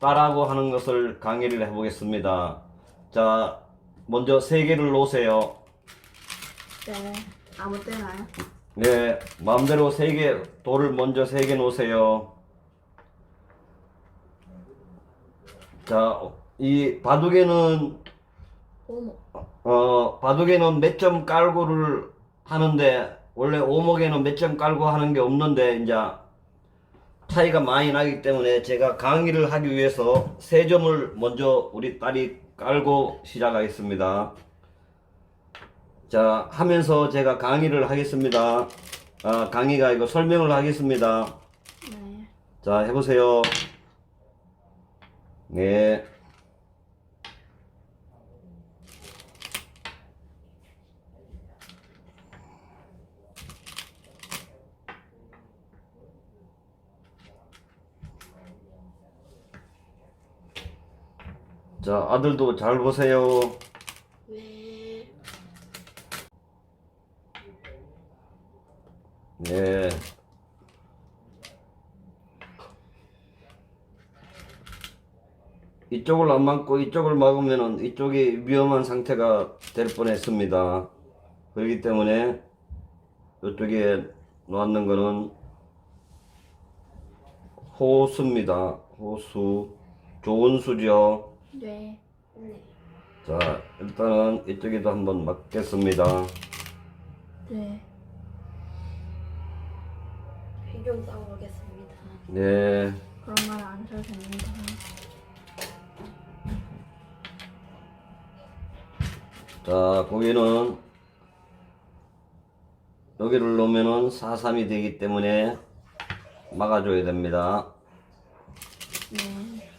따라고 하는 것을 강의를 해보겠습니다. 자, 먼저 세 개를 놓으세요. 네. 아무 때나요? 네, 마음대로 세 개, 돌을 먼저 세 개 놓으세요. 자, 이 바둑에는. 어, 바둑에는 몇 점 깔고를 하는데, 원래 오목에는 몇 점 깔고 하는 게 없는데, 이제, 차이가 많이 나기 때문에 제가 강의를 하기 위해서 세 점을 먼저 우리 딸이 깔고 시작하겠습니다. 자, 하면서 제가 강의를 하겠습니다. 아, 강의가 이거 설명을 하겠습니다. 네. 자, 해보세요. 네. 자, 아들도 잘 보세요. 왜? 네. 이쪽을 안 막고 이쪽을 막으면은 이쪽이 위험한 상태가 될 뻔했습니다. 그렇기 때문에 이쪽에 놓는 거는 호수입니다. 호수. 좋은 수죠. 네. 네. 자, 일단은 이쪽에도 한번 막겠습니다. 네. 비좀 싸워보겠습니다. 네. 그런 말 안 해도 됩니다. 자, 거기는 여기를 놓으면은 4-3이 되기 때문에 막아줘야 됩니다. 네.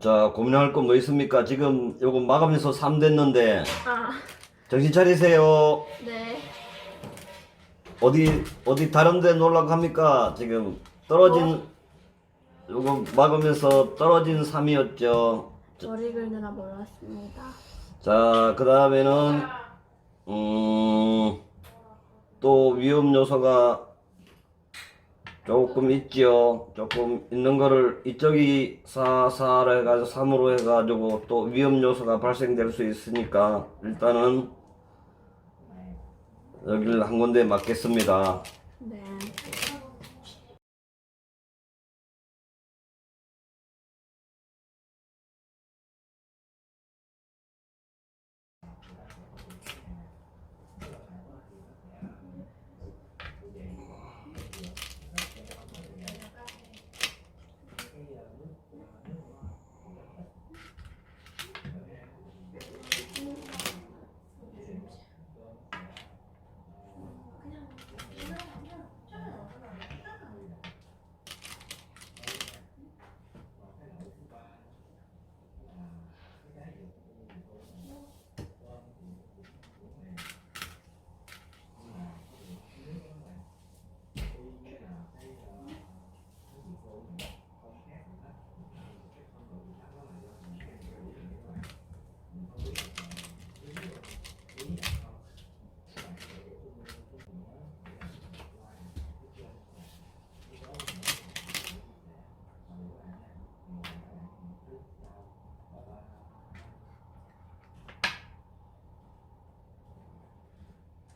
자, 고민할 거 뭐 있습니까? 지금 요거 막으면서 3 됐는데 아. 정신 차리세요. 네. 어디 어디 다른 데 놀라고 합니까? 지금 떨어진 요거 막으면서 떨어진 3이었죠. 머리 긁느라 몰랐습니다. 자, 그 다음에는, 음, 또 위험 요소가 조금 있지요. 조금 있는 거를 이쪽이 4, 4로 해가지고 3으로 해가지고 또 위험 요소가 발생될 수 있으니까 일단은 여기를 한 군데 맞겠습니다. 네.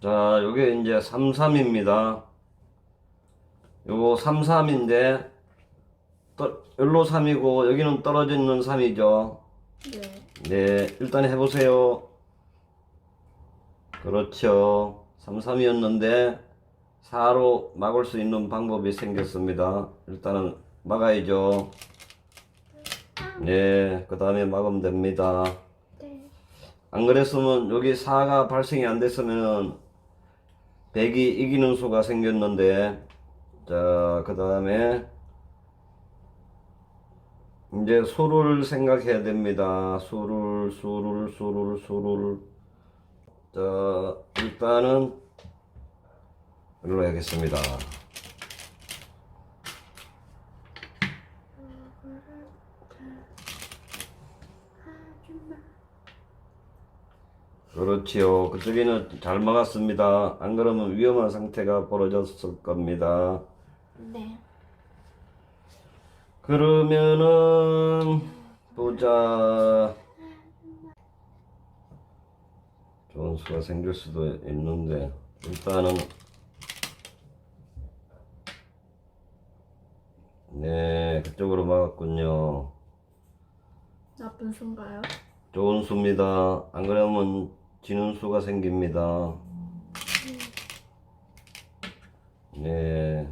자, 요게 이제 33입니다. 요거 33인데, 떠, 여기로 3이고, 여기는 떨어져 있는 3이죠. 네. 네, 일단 해보세요. 그렇죠. 33이었는데, 4로 막을 수 있는 방법이 생겼습니다. 일단은 막아야죠. 네, 그 다음에 막으면 됩니다. 네. 안 그랬으면 여기 4가 발생이 안 됐으면 100이 이기는 수가 생겼는데 자그 다음에 이제 수를 생각해야 됩니다. 수를 수를 수를 수를. 자 일단은 이걸로 하겠습니다 그렇지요. 그쪽에는 잘 막았습니다. 안 그러면 위험한 상태가 벌어졌을 겁니다. 네. 그러면은 보자. 좋은 수가 생길 수도 있는데 일단은 네 그쪽으로 막았군요. 나쁜 수인가요? 좋은 수입니다. 안 그러면 지는 수가 생깁니다. 네.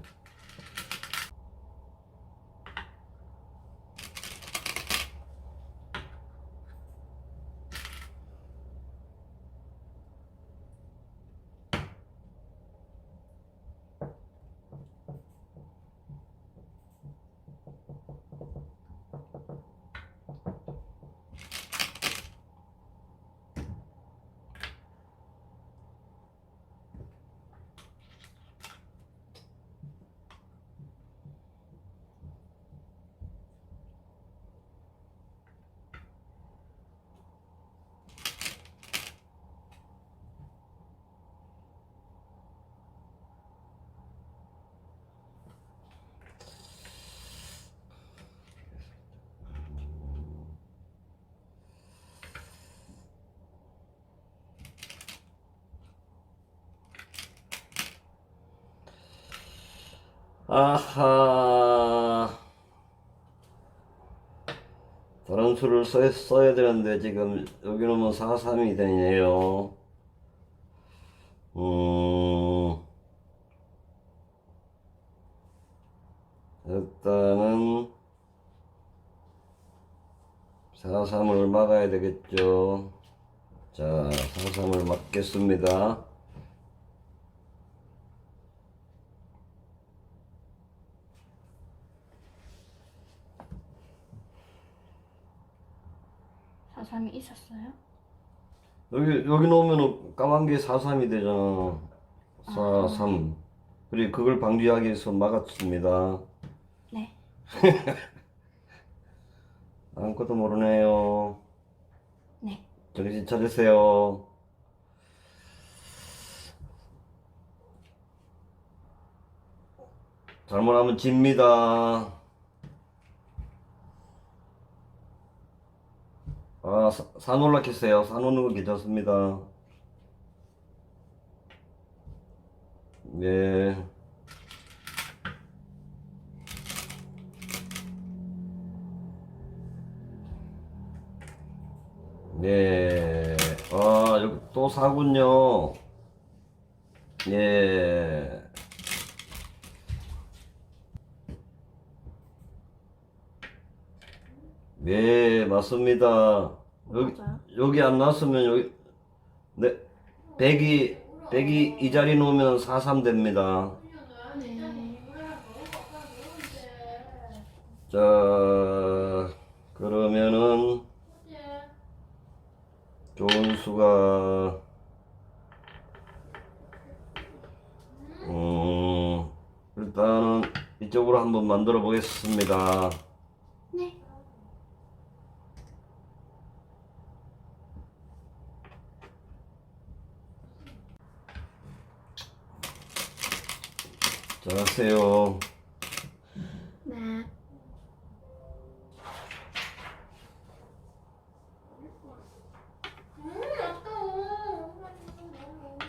아하. 다른 수를 써, 써야 되는데 지금 여기 놓으면 4-3이 되네요. 음. 일단은 4-3을 막아야 되겠죠. 자, 4-3을 막겠습니다. 사삼이 있었어요? 여기 여기 놓으면은 까만 게 4-3이 되잖아. 4-3. 그리고 그걸 방지하기 위해서 막았습니다. 네. 아무것도 모르네요. 네. 정신 차리세요. 잘못하면 집니다. 아, 사- 산 올라켰어요. 산 오는 거 괜찮습니다. 네. 네. 아, 여기 또 사군요. 예. 네, 맞습니다. 여기, 맞아요? 여기 안 났으면 여기, 네, 100이, 100이 이 자리 놓으면 43 됩니다. 네. 자, 그러면은, 좋은 수가, 음, 일단은 이쪽으로 한번 만들어 보겠습니다. 네. 자, 하세요. 네.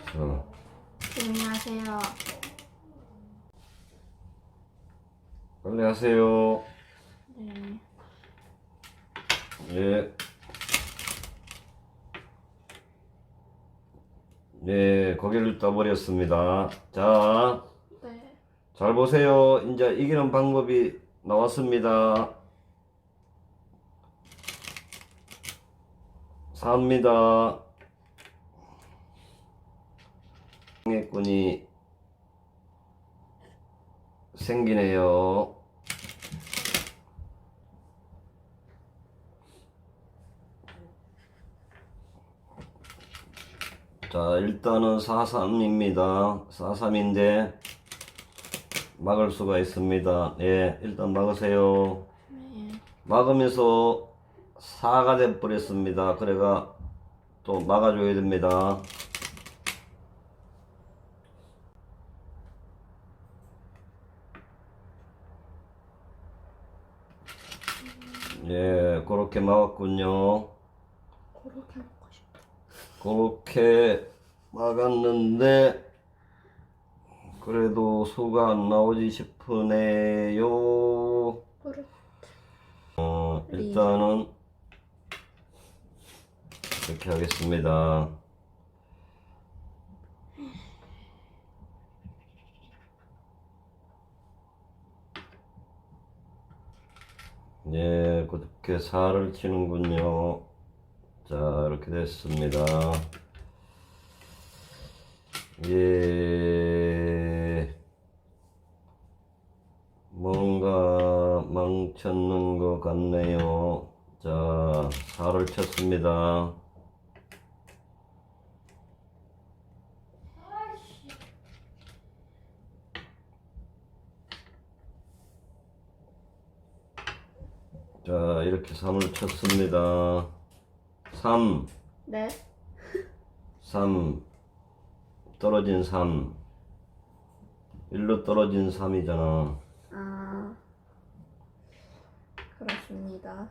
자, 조용히 하세요. 빨리 하세요. 네. 예. 네, 고개를 떠버렸습니다. 자, 네. 잘 보세요. 이제 이기는 방법이 나왔습니다. 삽니다. 상해꾼이 생기네요. 자, 일단은 43입니다. 43인데 막을 수가 있습니다. 예, 일단 막으세요. 네. 막으면서 4가 돼 버렸습니다. 그래가 또 막아줘야 됩니다. 예, 그렇게 막았군요. 그렇게 막았는데 그래도 수가 안 나오지 싶으네요. 어, 일단은 이렇게 하겠습니다. 예, 그렇게 살을 치는군요. 자, 이렇게 됐습니다. 예, 뭔가 망쳤는 것 같네요. 자, 살을 쳤습니다. 자, 이렇게 3을 쳤습니다. 3, 네. 3, 떨어진 3. 1로 떨어진 3이잖아. 아. 그렇습니다.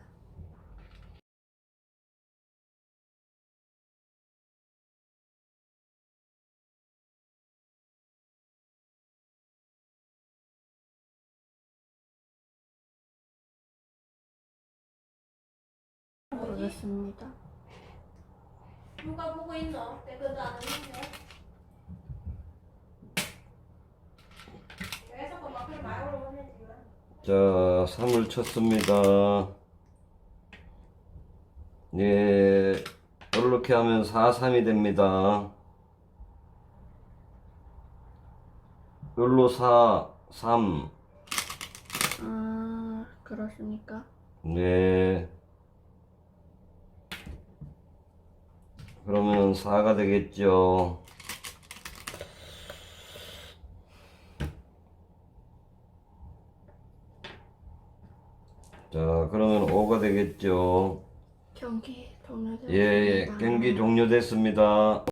모르겠습니다. 누가 보고 있노? 내거도 안 했는데. 왜 자꾸 막을 말고 오네 지금. 자, 3을 쳤습니다. 예, 이렇게 하면 4, 3이 됩니다. 여기로 4, 3. 아, 그렇습니까? 네. 그러면 4가 되겠죠. 자, 그러면 5가 되겠죠. 경기 종료되었습니다. 예, 예, 경기 종료됐습니다.